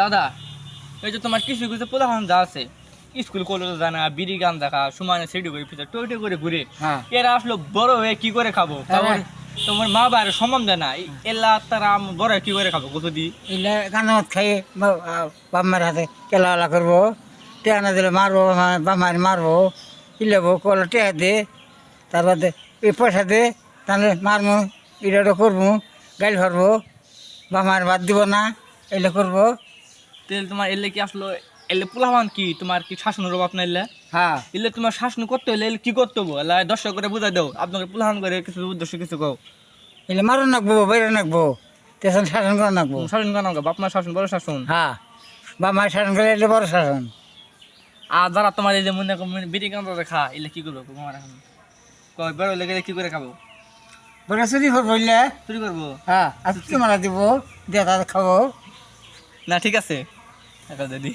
দাদা এই যে তোমার কিছু কিছু প্রধান যা আছে স্কুল কলেজ জানা বিড়ি গান দেখা সমানে সেডি করে ফিরে টইটে করে ঘুরে। হ্যাঁ। এরা আসলে বড় হয়ে কি করে খাব? তারপর তোমার মা বাবার সম্মান দেয় না। এলা তারা বড় হয়ে কি করে খাব কত দি এলে কানামত খাই বাম্মার হাতে কেলা করব। টেয়া না দিলে মারবো বাম্মার মারবো। ইলেবো কলা টেয়া দে তারপরে এই পয়সা দে তাহলে মারমু এটা করব গাড়ি ভরবো। বাম্মার বাদ দিব না এলে করব। তাহলে তোমার এলে কি আসলো? এলে পোলামান কি? তোমার কি শাসনের অভাব না এলে? হ্যাঁ। এলে তোমার শাসন করতে হলে এলে কি করতে হব? এলা দর্শক করে বুঝাই দাও। আপনাকে পোলাহান করে কিছু উদ্দেশ্য কিছু কও। এলে মারো নাকবো বাইরে নাকবো তেসন শাসন করে নাকবো শাসন কেন বাপ মা শাসন বড় শাসন। হ্যাঁ। বাম্মার শাসন করে এলে বড় শাসন। আর যারা তোমার এই যে মনে করো বিড়ি গান খা এলে কি করব? তোমার এখন কয় বড় হলে গেলে কি করে খাব? বড় চুরি করব চুরি করব? হ্যাঁ আর কি মারা দিব। দিয়ে খাব। না ঠিক আছে। টাকা দিদি